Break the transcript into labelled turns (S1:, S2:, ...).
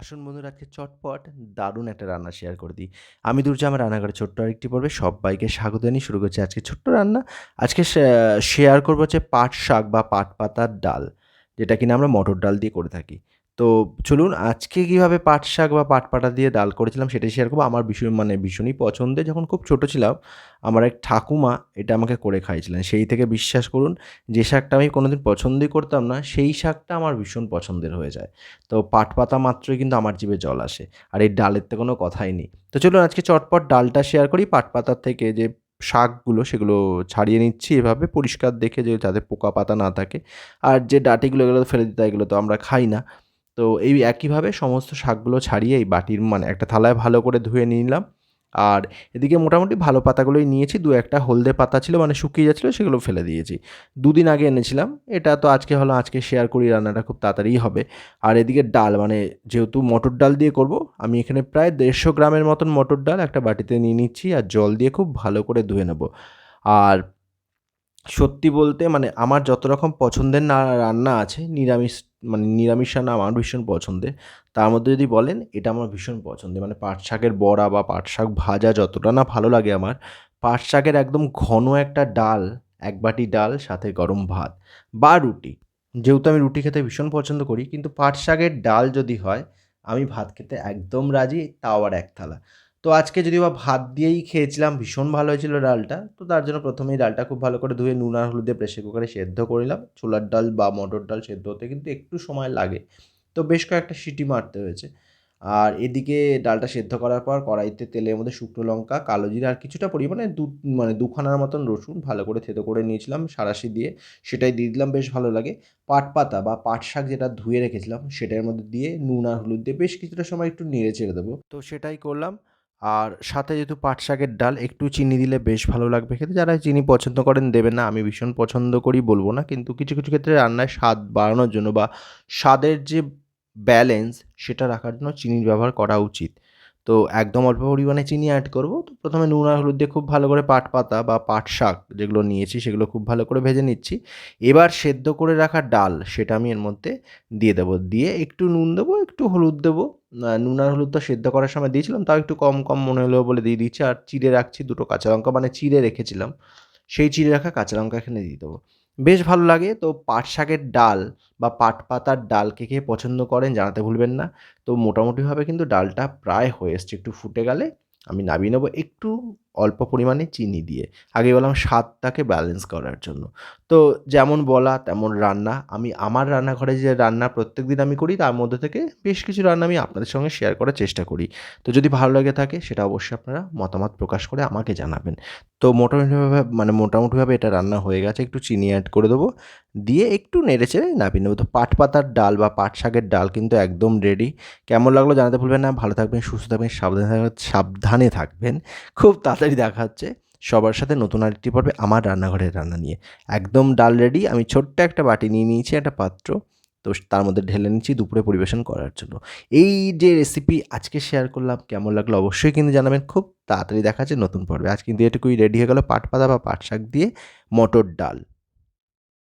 S1: আসুন বন্ধুরা, আজকে চটপট দারুণ একটা রান্না শেয়ার করে দিই। আমি দুর্জা, আমার রান্নাঘরে ছোট্ট আরেকটি পর্বে সবাইকে স্বাগত জানিয়ে শুরু করছি আজকে ছোট্ট রান্না। আজকে শেয়ার করব হচ্ছে পাট শাক বা পাট পাতার ডাল, যেটা কিনা আমরা মটর ডাল দিয়ে করে থাকি। তো চলুন আজকে কীভাবে পাট শাক বা পাট পাটা দিয়ে ডাল করেছিলাম সেটাই শেয়ার করব। আমার ভীষণ মানে ভীষণই পছন্দের। যখন খুব ছোটো ছিলাম, আমার এক ঠাকুমা এটা আমাকে করে খাইয়েছিলেন। সেই থেকে বিশ্বাস করুন, যে শাকটা আমি কোনোদিন পছন্দই করতাম না, সেই শাকটা আমার ভীষণ পছন্দের হয়ে যায়। তো পাট পাতা মাত্রই কিন্তু আমার জিভে জল আসে, আর এই ডালের তো কোনো কথাই নেই। তো চলুন আজকে চটপট ডালটা শেয়ার করি। পাট পাতার থেকে যে শাকগুলো, সেগুলো ছাড়িয়ে নিচ্ছি এভাবে। পরিষ্কার দেখে যে যাতে পোকা পাতা না থাকে, আর যে ডাটিগুলো, এগুলো ফেলে দিতে এগুলো তো আমরা খাই না। তো এই একইভাবে সমস্ত শাকগুলো ছাড়িয়ে এই বাটির মানে একটা থালায় ভালো করে ধুয়ে নিলাম। আর এদিকে মোটামুটি ভালো পাতাগুলোই নিয়েছি, দু একটা হলদে পাতা ছিল মানে শুকিয়ে যাচ্ছিল, সেগুলো ফেলে দিয়েছি। দুদিন আগে এনেছিলাম, এটা তো আজকে হলো, আজকে শেয়ার করি, রান্নাটা খুব তাড়াতাড়িই হবে। আর এদিকে ডাল মানে যেহেতু মটর ডাল দিয়ে করব, আমি এখানে প্রায় দেড়শো গ্রামের মতন মটর ডাল একটা বাটিতে নিয়ে নিচ্ছি, আর জল দিয়ে খুব ভালো করে ধুয়ে নেব। আর সত্যি বলতে মানে আমার যত রকম পছন্দের না রান্না আছে, নিরামিষ মানে নিরামিষ রান্না আমার ভীষণ পছন্দের। তার মধ্যে যদি বলেন, এটা আমার ভীষণ পছন্দের। মানে পাট শাকের বড়া বা পাট শাক ভাজা যতটা না ভালো লাগে আমার, পাট শাকের একদম ঘন একটা ডাল, এক বাটি ডাল, সাথে গরম ভাত বা রুটি। যেহেতু আমি রুটি খেতে ভীষণ পছন্দ করি, কিন্তু পাট শাকের ডাল যদি হয়, আমি ভাত খেতে একদম রাজি, তাও আর এক থালা। তো আজকে যদি বা ভাত দিয়েই খেয়েছিলাম, ভীষণ ভালো হয়েছিল ডালটা, তো তার জন্য প্রথমেই ডালটা খুব ভালো করে ধুয়ে নুন আর হলুদে প্রেসার কুকারে সেদ্ধ করে নিলাম। ছোলার ডাল বা মটর ডাল সেদ্ধ হতে কিন্তু একটু সময় লাগে। তো বেশ কয়েকটা সিটি মারতে হয়েছে। আর এদিকে ডালটা সেদ্ধ করার পর কড়াইতে তেলের মধ্যে শুকনো লঙ্কা, কালো জিরা আর কিছুটা পরিমাণে দু মানে দুখানার মতন রসুন ভালো করে থেতো করে নিয়েছিলাম, সারাশি দিয়ে। সেটাই দিয়ে দিলাম, বেশ ভালো লাগে। পাট পাতা বা পাট শাক যেটা ধুয়ে রেখেছিলাম, সেটার মধ্যে দিয়ে নুন আর হলুদ দিয়ে বেশ কিছুটা সময় একটু নেড়ে চেড়ে দেবো। তো সেটাই করলাম। আর সাথে যেহেতু পাট শাকের ডাল, একটু চিনি দিলে বেশ ভালো লাগবে। খেতে যারা চিনি পছন্দ করেন দেবেন না। আমি ভীষণ পছন্দ করি, বলব না। কিন্তু কিছু কিছু ক্ষেত্রে রান্নায় স্বাদ বাড়ানোর জন্য বা স্বাদের যে ব্যালেন্স সেটা রাখার জন্য চিনির ব্যবহার করা উচিত। তো একদম অল্প পরিমাণে চিনি অ্যাড করব। তো প্রথমে নুন আর হলুদ দিয়ে খুব ভালো করে পাট পাতা বা পাট শাক যেগুলো নিয়েছি, সেগুলো খুব ভালো করে ভেজে নিচ্ছি। এবার সেদ্ধ করে রাখা ডাল, সেটা আমি এর মধ্যে দিয়ে দেবো। দিয়ে একটু নুন দেবো, একটু হলুদ দেবো। নুন আর হলুদটা সেদ্ধ করার সময় দিয়েছিলাম, তাও একটু কম কম মনে হলো বলে দিয়ে দিচ্ছি। আর চিড়ে রাখছি দুটো কাঁচা লঙ্কা মানে চিড়ে রেখেছিলাম। সেই চিড়ে রাখা কাঁচা লঙ্কা এখানে দিয়ে দেবো। বেশ ভালো লাগে। তো পাট শাকের ডাল বা পাট পাতার ডাল কে কে পছন্দ করেন জানাতে ভুলবেন না। তো মোটামুটিভাবে কিন্তু ডালটা প্রায় হয়ে এসছে। একটু ফুটে গেলে আমি নামিয়ে নেব। একটু অল্প পরিমাণে চিনি দিয়ে। আগে বললাম স্বাদটাকে ব্যালেন্স করার জন্য। তো যেমন বলা, তেমন রান্না। আমি আমার রান্নাঘরে যে রান্না প্রত্যেক দিন আমি করি, তার মধ্যে থেকে বেশ কিছু রান্না আমি আপনাদের সঙ্গে শেয়ার করার চেষ্টা করি। তো যদি ভালো লাগে থাকে, সেটা অবশ্যই আপনারা মতামত প্রকাশ করে আমাকে জানাবেন। তো মোটামুটিভাবে মানে মোটামুটিভাবে এটা রান্না হয়ে গেছে। একটু চিনি অ্যাড করে দেবো। দিয়ে একটু নেড়ে চেড়ে নামিয়ে নেব। তো পাট পাতার ডাল বা পাট শাকের ডাল কিন্তু একদম রেডি কেমন লাগল জানাতে ভুলবেন না। ভালো থাকবেন, সুস্থ থাকবেন, সাবধানে থাকবেন সাবধানে থাকবেন। খুব তাড়াতাড়ি দেখা হচ্ছে। সবার সাথে নতুন আরেকটি পর্বে আমার রান্নাঘরের রান্না নিয়ে। একদম ডাল রেডি, আমি ছোট্ট একটা বাটি নিয়ে নিয়েছি, একটা পাত্র। তো তার মধ্যে ঢেলে নিচ্ছি দুপুরে পরিবেশন করার জন্য। এই যে রেসিপি আজকে শেয়ার করলাম, কেমন লাগল অবশ্যই কিন্তু জানাবেন। খুব তাড়াতাড়ি দেখা যাচ্ছে নতুন পর্বে। আজ কিন্তু এটুকুই। রেডি হয়ে গেলো পাট পাতা বা পাট শাক দিয়ে মটর ডাল।